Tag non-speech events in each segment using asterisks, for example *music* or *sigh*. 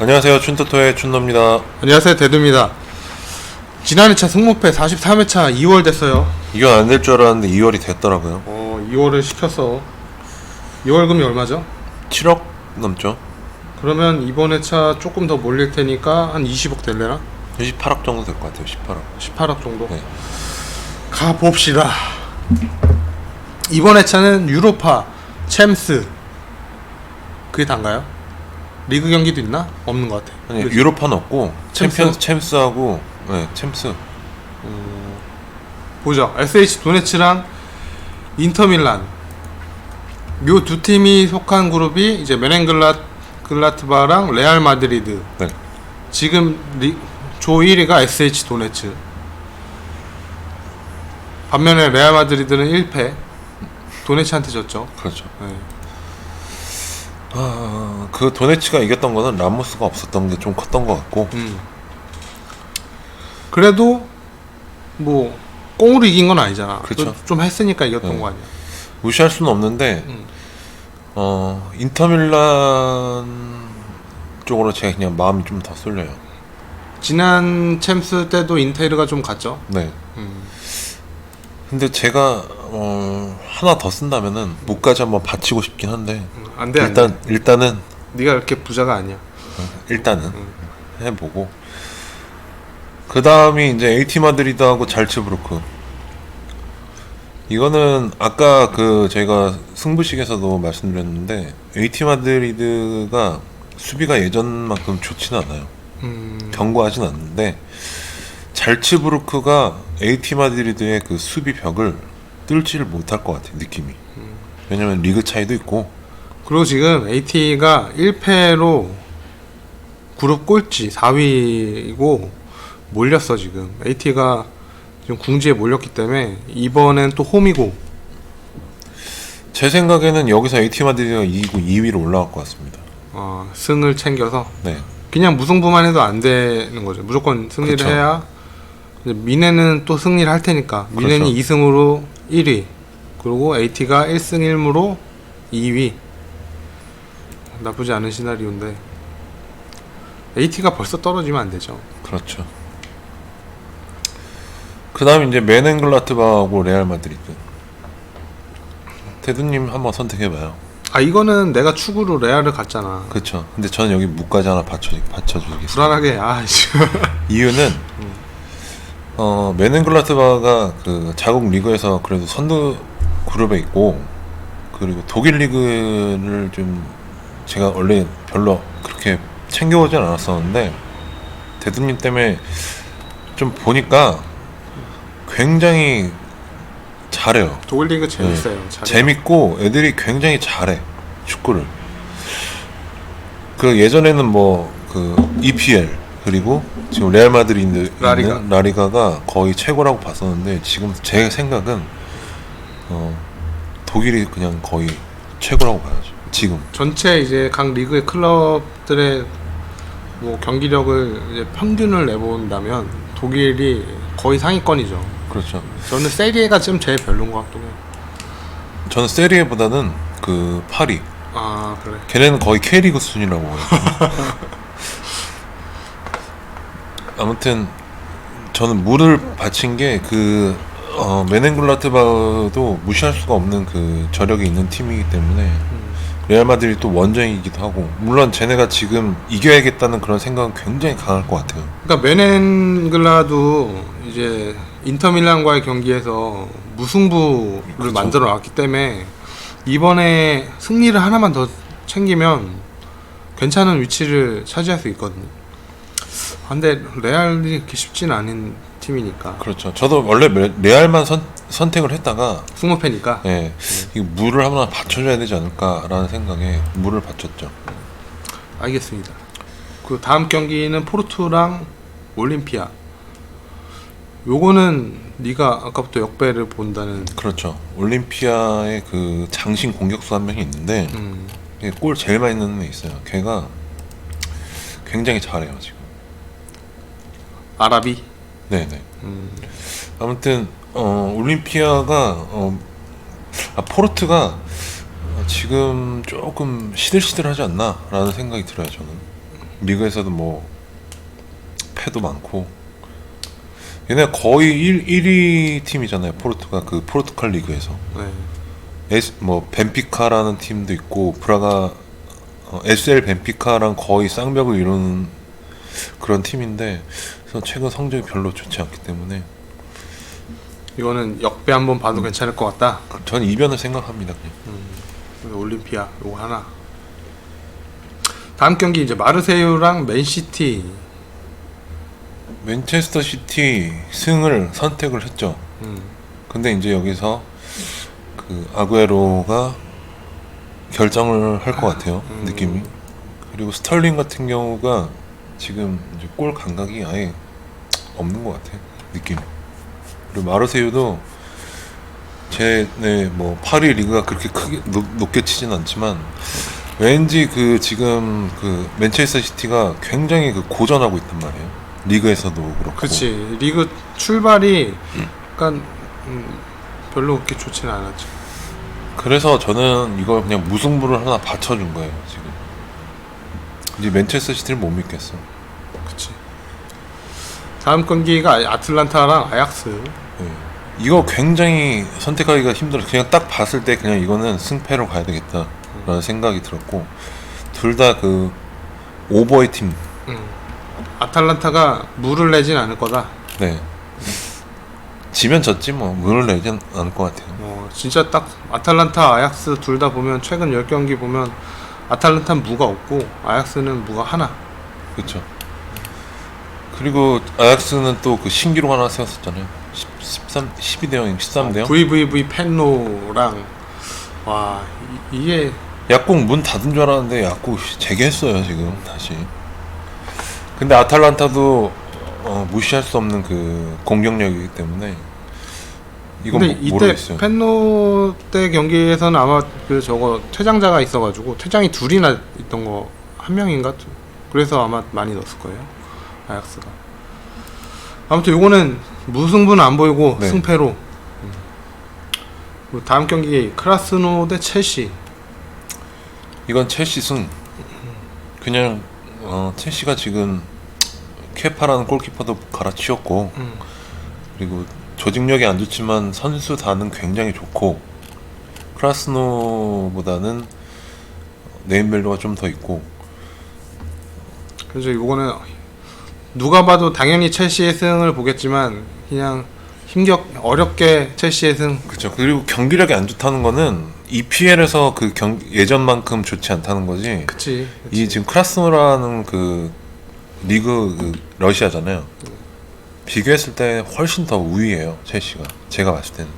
안녕하세요. 춘토토의 춘노입니다. 안녕하세요 대두입니다 지난 회차 승무패 43회차 2월 됐어요 이건 안 될 줄 알았는데 2월이 됐더라고요. 어 2월을 시켰어 2월금이 얼마죠? 7억 넘죠? 그러면 이번 회차 조금 더 몰릴 테니까 한 20억 될래나? 28억 정도 될 것 같아요. 18억. 18억 정도 네. 가봅시다 이번 회차는 유로파 챔스 그게 단가요? 리그 경기도 있나? 없는 것 같아 아니, 그치? 유로파는 없고 챔스? 챔피언스 챔스하고 네, 챔스. 보죠. SH 도네츠랑 인터밀란 요 두 팀이 속한 그룹이 이제 메넨글라 글라트바랑 레알 마드리드. 네. 지금 리, 조 1위가 SH 도네츠. 반면에 레알 마드리드는 1패. 도네츠한테 졌죠. 그렇죠. 네. 아, 그 도네츠가 이겼던 거는 라모스가 없었던 게 좀 컸던 것 같고 음. 그래도 뭐 꽁으로 이긴 건 아니잖아. 또좀 했으니까 이겼던 네. 거 아니야. 무시할 수는 없는데 음. 어 인터밀란 쪽으로 제가 그냥 마음이 좀 더 쏠려요. 지난 챔스 때도 인테르가 좀 갔죠. 네. 음. 근데 제가 어 하나 더 쓴다면은 목까지 한번 받치고 싶긴 한데 안돼 일단 안돼. 일단은 네가 그렇게 부자가 아니야. 일단은 해보고. 그 다음이 이제 에이티 마드리드하고 잘츠부르크. 이거는 아까 그 제가 승부식에서도 말씀드렸는데 에이티 마드리드가 수비가 예전만큼 좋지는 않아요. 음, 견고하진 않는데 잘츠부르크가 에이티 마드리드의 그 수비 벽을 뚫지를 못할 것 같아요 느낌이 왜냐면 리그 차이도 있고 그리고 지금 AT가 1패로 그룹 꼴찌 4위고 몰렸어 지금. AT가 지금 궁지에 몰렸기 때문에 이번엔 또 홈이고 제 생각에는 여기서 에이티 마드리드가 이기고 2위로 올라갈 것 같습니다 어, 승을 챙겨서 네 그냥 무승부만 해도 안 되는 거죠. 무조건 승리를 그쵸. 해야 이제 미네는 또 승리를 할 테니까 미네는 그렇죠. 2승으로 1위 그리고 AT가 1승 1무로 2위 나쁘지 않은 시나리오인데 AT가 벌써 떨어지면 안 되죠. 그렇죠. 그 다음 이제 메넨글라트바하고 레알 마드리드. 대두님 한번 선택해봐요. 아 이거는 내가 축구로 레알을 갔잖아. 그렇죠. 근데 저는 여기 무까지 하나 받쳐 받쳐주겠습니다. 불안하게 아 씨. 이유는 어 메넨글라트바가 그 자국 리그에서 그래도 선두 그룹에 있고 그리고 독일 리그를 좀 제가 원래 별로 그렇게 챙겨오진 않았었는데 대두님 때문에 좀 보니까 굉장히 잘해요. 독일 리그 재밌어요. 네. 재밌고 애들이 굉장히 잘해 축구를. 그 예전에는 뭐 그 EPL 그리고 지금 레알 마드리드 라리가. 있는 라리가가 거의 최고라고 봤었는데 지금 제 생각은 어 독일이 그냥 거의 최고라고 봐야죠. 지금 전체 이제 각 리그의 클럽들의 뭐 경기력을 이제 평균을 내본다면 독일이 거의 상위권이죠. 그렇죠. 저는 세리에가 좀 제일 별로인 것 같긴 해요. 저는 세리에보다는 그 파리 아 그래. 걔네는 거의 K리그 수준이라고 봐요. *laughs* 아무튼 저는 물을 바친 게그 어, 메넨글라트바도 무시할 수가 없는 그 저력이 있는 팀이기 때문에 레알 마드리드 또 원정이기도 하고 물론 쟤네가 지금 이겨야겠다는 그런 생각은 굉장히 강할 것 같아요. 그러니까 메넨글라도 이제 인터밀란과의 경기에서 무승부를 그렇죠. 만들어 놨기 때문에 이번에 승리를 하나만 더 챙기면 괜찮은 위치를 차지할 수 있거든요. 아, 근데 레알이 그렇게 쉽지는 않은 팀이니까 그렇죠. 저도 원래 메- 레알만 선, 선택을 했다가 승무패니까 예, 이 물을 하나 받쳐줘야 되지 않을까라는 생각에 물을 받쳤죠. 알겠습니다. 그 다음 경기는 포르투랑 올림피아. 요거는 네가 아까부터 역배를 본다는 그렇죠. 올림피아의 그 장신 공격수 한 명이 있는데 음, 걔골 제일 많이 넣는 애 있어요. 걔가 굉장히 잘해요 지금. 아라비. 네네. 음, 아무튼 어, 올림피아가 어, 아, 포르투가 지금 조금 시들시들하지 않나라는 생각이 들어요 저는. 리그에서도 뭐 패도 많고 얘네 거의 1, 1위 팀이잖아요 포르투갈 그 포르투갈 리그에서 네. 에스, 뭐 벤피카라는 팀도 있고 브라가 어, SL 벤피카랑 거의 쌍벽을 이루는 그런 팀인데 그래서 최근 성적이 별로 좋지 않기 때문에 이거는 역배 한번 봐도 괜찮을 것 같다. 저는 이변을 생각합니다 그냥. 그래서 올림피아 요거 하나. 다음 경기 이제 마르세유랑 맨시티. 맨체스터 시티 승을 선택을 했죠. 음. 근데 이제 여기서 그 아구에로가 결정을 할 것 같아요 음. 느낌이 그리고 스털링 같은 경우가 지금 이제 골 감각이 아예 없는 것 같아 느낌 그리고 마르세유도 제네 뭐 파리 리그가 그렇게 크게 높, 높게 치진 않지만 왠지 그 지금 그 맨체스터 시티가 굉장히 그 고전하고 있단 말이에요 리그에서도 그렇고 그렇지. 리그 출발이 약간 음, 별로 그렇게 좋지는 않았죠. 그래서 저는 이걸 그냥 무승부를 하나 받쳐준 거예요 지금 이제 맨체스터 시티를 못 믿겠어. 다음 경기가 아틀란타랑 아약스. 예. 이거 굉장히 선택하기가 힘들어 그냥 딱 봤을 때 그냥 이거는 승패로 가야 되겠다라는 생각이 들었고 둘 다 그 오버의 팀 음. 아틀란타가 물을 내진 않을 거다. 네. 지면 졌지 뭐 문을 내진 않을 것 같아요 어, 진짜 딱 아탈란타, 아약스 둘 다 보면 최근 10경기 보면 아탈란타는 무가 없고 아약스는 무가 하나. 그렇죠 그리고 아약스는 또 그 신기록 하나 세웠었잖아요 10, 13, 12대 0, 13대 0 VVV 펜노랑 와 이, 이게 약국 문 닫은 줄 알았는데 약국 재개했어요 지금 다시. 근데 아탈란타도 어, 무시할 수 없는 그 공격력이기 때문에 이건 근데 모- 이때 모르겠어요. 펜노 때 경기에서는 아마 그 저거 퇴장자가 있어가지고 퇴장이 둘이나 있던 거 한 명인가 두- 그래서 아마 많이 넣었을 거예요 아약스가 아무튼 요거는 무승부는 안 보이고 네. 승패로 음. 그리고 다음 경기 크라스노 대 첼시 이건 첼시 승. 그냥 어, 첼시가 지금 케파라는 골키퍼도 갈아치웠고 음. 그리고 조직력이 안 좋지만 선수 다는 굉장히 좋고 크라스노보다는 네임밸류가 좀 더 있고 그래서 요거는 누가 봐도 당연히 첼시의 승을 보겠지만 그냥 힘겹 어렵게 첼시의 승 그렇죠. 그리고 경기력이 안 좋다는 거는 EPL에서 그 경, 예전만큼 좋지 않다는 거지. 그치, 이 지금 크라스노라는 그 리그 그 러시아잖아요. 비교했을 때 훨씬 더 우위예요 첼시가. 제가 봤을 때는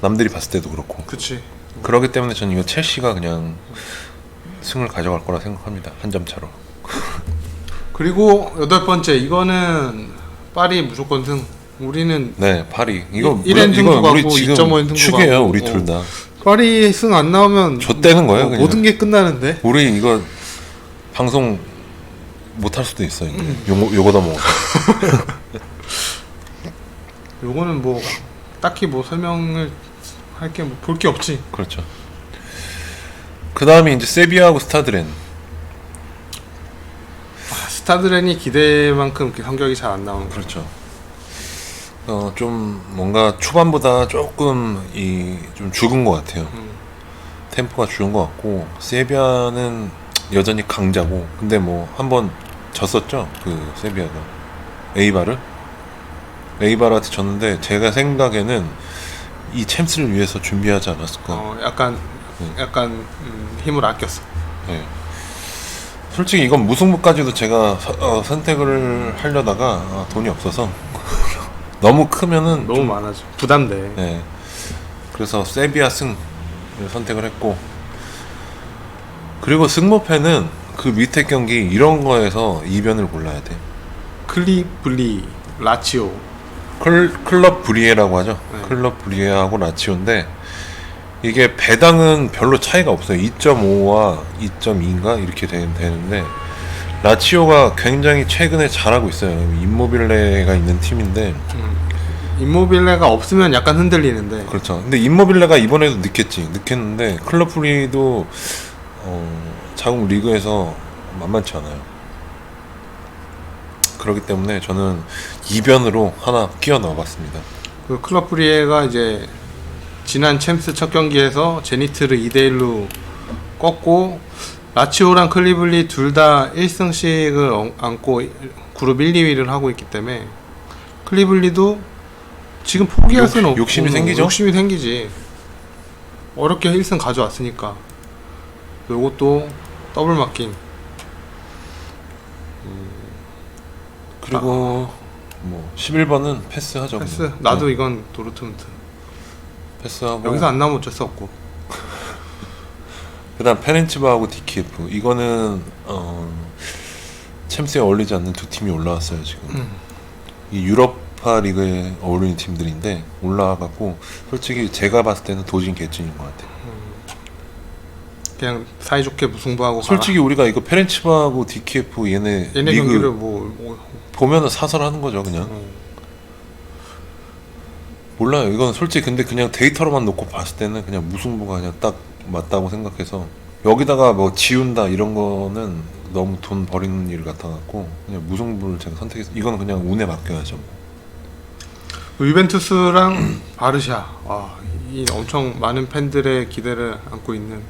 남들이 봤을 때도 그렇고. 그치 그렇기 때문에 저는 이거 첼시가 그냥 승을 가져갈 거라 생각합니다. 한 점 차로. 그리고 여덟 번째 이거는 파리 무조건 승 우리는 네, 파리. 이거 일- 일엔 이거 승부가 우리 고 지금 2.5엔 승부가 축이에요, 고. 우리 어. 둘 다. 파리 승 안 나오면 좆되는 거예요, 어, 그냥. 모든 게 끝나는데 우리 이거 방송 못 할 수도 있어 이제. 음. 요거 요거다 먹어. *laughs* 요거는 뭐 딱히 뭐 설명을 할게뭐볼게 없지 그렇죠. 그 다음에 이제 세비야하고 스타드렌. 아, 스타드렌이 기대만큼 이렇게 성적이 잘 안 나오는 거 그렇죠. 어, 좀 뭔가 초반보다 조금 이 좀 죽은 것 같아요. 음. 템포가 죽은 것 같고 세비야는 여전히 강자고 근데 뭐 한번 졌었죠 그 세비야가 에이바를 에이바한테 졌는데 제가 생각에는 이 챔스를 위해서 준비하지 않았을까. 어, 약간 음. 약간 음, 힘을 아꼈어 네. 솔직히 이건 무승부까지도 제가 서- 어, 선택을 하려다가 아, 돈이 없어서 *laughs* 너무 크면은 너무 많아져 부담돼 네. 그래서 세비야 승을 선택을 했고 그리고 승모패는 그 밑에 경기 이런 거에서 이변을 골라야 돼. 클리블리 라치오 클, 클럽 브리에라고 하죠. 네. 클럽 브리에하고 라치오인데 이게 배당은 별로 차이가 없어요. 2.5와 2.2인가 이렇게 되, 되는데 라치오가 굉장히 최근에 잘하고 있어요. 임모빌레가 있는 팀인데 음. 임모빌레가 없으면 약간 흔들리는데 그렇죠. 근데 임모빌레가 이번에도 늦겠지. 늦겠는데 클럽 브리도 어, 자국 리그에서 만만치 않아요. 그렇기 때문에 저는 이변으로 하나 끼워 넣어봤습니다. 그 클럽 브리에가 이제 지난 챔스 첫 경기에서 제니트를 2대 1로 꺾고 라치오랑 클리블리 둘 다 1승씩을 안고 그룹 1, 2위를 하고 있기 때문에 클리블리도 지금 포기할 욕- 수는 없고 욕심이 생기죠? 욕심이 생기지. 어렵게 1승 가져왔으니까. 요것도 더블 마킹. 그리고 뭐 11번은 패스하죠. 패스. 나도 네, 이건 도르트문트. 패스하고 여기서 안 나오면 어쩔 수 없고. *laughs* 그다음 페렌치바하고 디키에프 이거는 어, 챔스에 어울리지 않는 두 팀이 올라왔어요 지금. 음. 이 유럽파 리그에 어울리는 팀들인데 올라와갖고 솔직히 제가 봤을 때는 도진 개찐인 것 같아요. 그냥 사이좋게 무승부하고 솔직히 우리가 이거 페렌치바하고 디키에프 얘네, 가라. 얘네 리그 경기를 뭐, 뭐 보면은 사설하는 거죠 그냥. 어, 몰라요. 이건 솔직히 근데 그냥 데이터로만 놓고 봤을 때는 그냥 무승부가 그냥 딱 맞다고 생각해서 여기다가 뭐 지운다 이런 거는 너무 돈 버리는 일 같아갖고 그냥 무승부를 제가 선택해서 이건 그냥 운에 맡겨야죠. 유벤투스랑 *clears throat* 바르샤 와, 이 엄청 많은 팬들의 기대를 안고 있는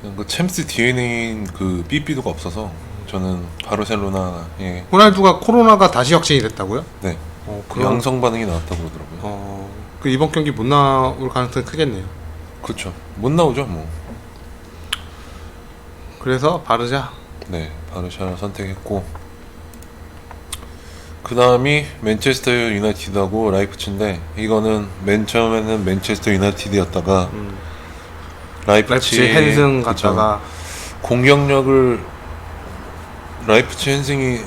그냥 그 챔스 DNA인 그 삐삐도가 없어서 저는 바르셀로나의 호날두가 코로나가 다시 확진이 됐다고요? 네 어, 그럼 양성 반응이 나왔다고 그러더라고요. 어, 그 이번 경기 못 나올 가능성이 크겠네요. 그렇죠. 못 나오죠 뭐. 그래서 바르샤 네, 바르샤를 선택했고 그 다음이 맨체스터 유나이티드하고 라이프치인데 이거는 맨 처음에는 맨체스터 유나이티드였다가 음, 라이프치 그쵸. 갔다가 공격력을 라이프치 헨승이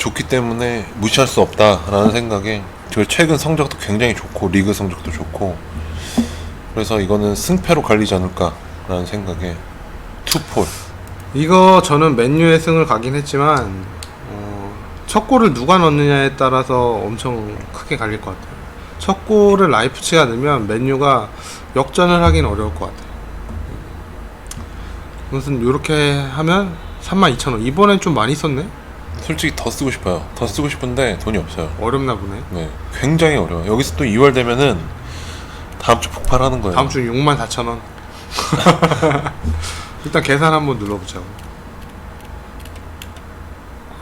좋기 때문에 무시할 수 없다라는 생각에 그 최근 성적도 굉장히 좋고 리그 성적도 좋고 그래서 이거는 승패로 갈리지 않을까라는 생각에 투폴 이거 저는 맨유의 승을 가긴 했지만 어, 첫 골을 누가 넣느냐에 따라서 엄청 크게 갈릴 것 같아요. 첫 골을 라이프치가 넣으면 맨유가 역전을 하긴 어려울 것 같아요. 무슨 이렇게 하면 32,000원. 이번엔 좀 많이 썼네. 솔직히 더 쓰고 싶어요. 더 쓰고 싶은데 돈이 없어요. 어렵나 보네. 네, 굉장히 어려워 요. 여기서 또 2월 되면은 다음 주 폭발하는 거예요. 다음 주 64,000원. *laughs* 일단 계산 한번 눌러보자고.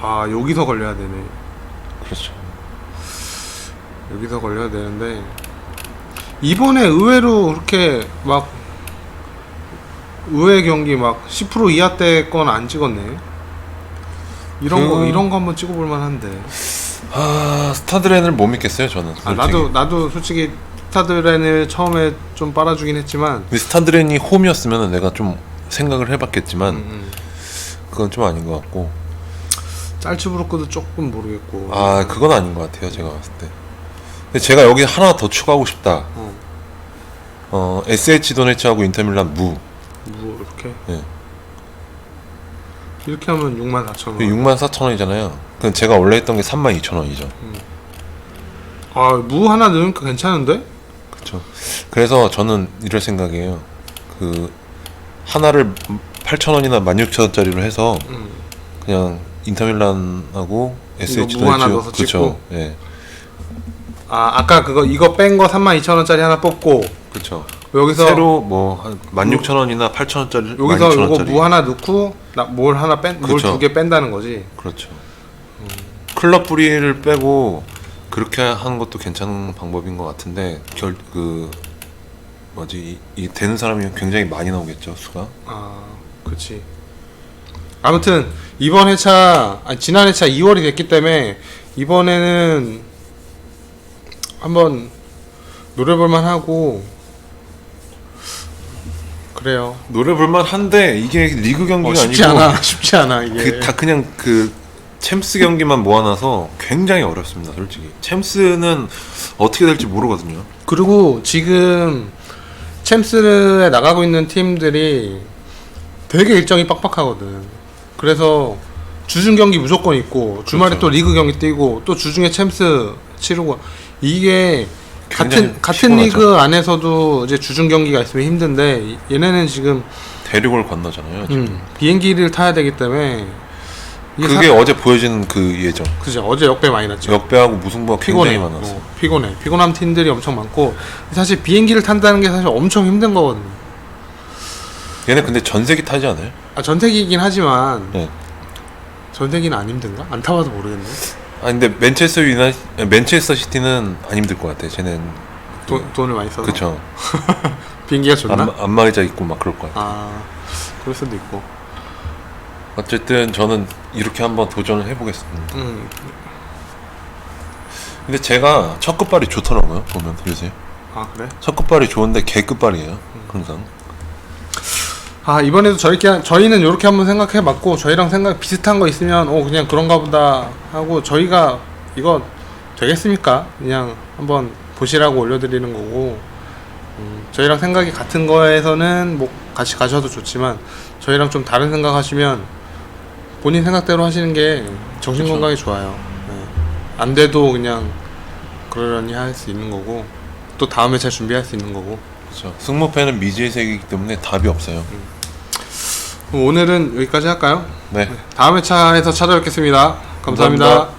아 여기서 걸려야 되네. 그렇죠. 여기서 걸려야 되는데 이번에 의외로 그렇게 막 의외 경기 막 10% 이하 때 건 안 찍었네. 이런 거 그- 이런 거 한번 찍어볼 만한데. 아 스타드렌을 못 믿겠어요 저는. 아. 나도 나도 솔직히 스타드렌을 처음에 좀 빨아주긴 했지만. 근데 스타드렌이 홈이었으면 내가 좀 생각을 해봤겠지만 음, 음. 그건 좀 아닌 것 같고. 짤츠부르크도 조금 모르겠고. 아 그건 아닌 것 같아요 제가 봤을 때. 근데 제가 여기 하나 더 추가하고 싶다. 어, 어 SH 도네츠하고 인터밀란 무. 뭐 이렇게 네. 이렇게 하면 64,000원. 6만 4천 원이잖아요. 그럼 제가 원래 했던 게 3만 2천 원이죠. 아무 하나 넣으니까 괜찮은데? 그렇죠. 그래서 저는 이럴 생각이에요. 그 하나를 8천 원이나 16,000원짜리로 해서 음. 그냥 인터밀란하고 SH 무 하나 도네츠 넣어서. 찍고? 예. 아 아까 그거 이거 뺀 거 32,000원짜리 하나 뽑고 그렇죠. 여기서 새로 뭐 한 16,000원이나 8,000원짜리 여기서 이거 무 하나 넣고 나, 뭘 하나 뺀, 뭘 그쵸. 두개 뺀다는 거지. 그렇죠. 클럽 뿌리를 빼고 그렇게 하는 것도 괜찮은 방법인 것 같은데 결 그 뭐지 이, 이 되는 사람이 굉장히 많이 나오겠죠 수가. 아, 그렇지. 아무튼 이번 회차, 아니, 지난 회차 2월이 됐기 때문에 이번에는 한번 노려볼만 하고 그래요. 노래 볼만 한데 이게 리그 경기가 어, 쉽지 아니고 않아, *laughs* 쉽지 않아 이게. 그 다 그냥 그 챔스 경기만 모아놔서 굉장히 어렵습니다 솔직히 챔스는 어떻게 될지 모르거든요 그리고 지금 챔스에 나가고 있는 팀들이 되게 일정이 빡빡하거든. 그래서 주중 경기 무조건 있고 주말에 그렇죠. 또 리그 경기 뛰고 또 주중에 챔스 치르고 이게 같은 같은 피곤하죠. 리그 안에서도 이제 주중 경기가 있으면 힘든데 얘네는 지금 대륙을 건너잖아요 지금. 음, 비행기를 타야 되기 때문에 이게 그게 어제 보여지는 그 예정. 그죠 어제 역배 많이 났죠. 역배하고 무승부가 피곤해. 굉장히 많았어. 어, 피곤해. 피곤한 팀들이 엄청 많고 사실 비행기를 탄다는 게 사실 엄청 힘든 거거든요. 얘네 근데 전세기 타지 않아요? 아, 전태기이긴 하지만 네. 전태기는 안 힘든가? 안 타봐서 모르겠네. 아 근데 맨체스터 유나 맨체스터 시티는 안 힘들 것 같아. 쟤는 돈 돈을 많이 써서. 그쵸. *laughs* 비행기가 좋나? 안마, 안마의자 있고 막 그럴 것 같아. 아 그럴 수도 있고. 어쨌든 저는 이렇게 한번 도전을 해보겠습니다. 음. 근데 제가 첫 끝발이 좋더라고요. 보면 요새 아 그래? 첫 끝발이 좋은데 개 끝발이에요. 항상. 아 이번에도 저희 저희는 이렇게 한번 생각해봤고 저희랑 생각 비슷한 거 있으면 어 그냥 그런가 보다 하고 저희가 이거 되겠습니까? 그냥 한번 보시라고 올려드리는 거고 음, 저희랑 생각이 같은 거에서는 뭐 같이 가셔도 좋지만 저희랑 좀 다른 생각하시면 본인 생각대로 하시는 게 정신. 건강에 좋아요. 네. 안 돼도 그냥 그러려니 할 수 있는 거고 또 다음에 잘 준비할 수 있는 거고. 그렇죠. 승무패는 미지의 세계이기 때문에 답이 없어요. 그럼 오늘은 여기까지 할까요? 네. 다음 회차에서 찾아뵙겠습니다 감사합니다. 감사합니다.